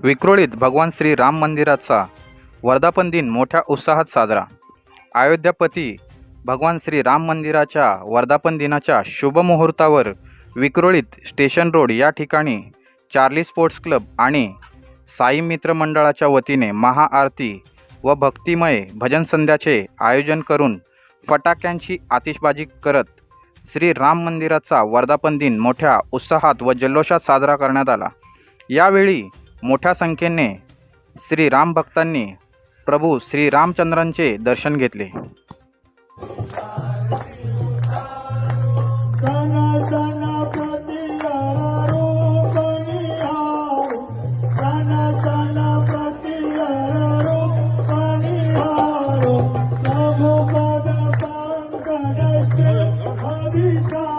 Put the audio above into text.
विक्रोळीत भगवान श्री राम मंदिराचा वर्धापन दिन मोठ्या उत्साहात साजरा. अयोध्यापती भगवान श्री राम मंदिराच्या वर्धापन दिनाच्या शुभमुहूर्तावर विक्रोळीत स्टेशन रोड या ठिकाणी चार्ली स्पोर्ट्स क्लब आणि साई मित्र मंडळाच्या वतीने महाआरती व भक्तिमय भजन संध्याचे आयोजन करून फटाक्यांची आतिषबाजी करत श्री राम मंदिराचा वर्धापन दिन मोठ्या उत्साहात व जल्लोषात साजरा करण्यात आला. यावेळी मोठ्या संख्येने श्रीराम भक्तांनी प्रभू श्रीरामचंद्रांचे दर्शन घेतले Hare Krishna.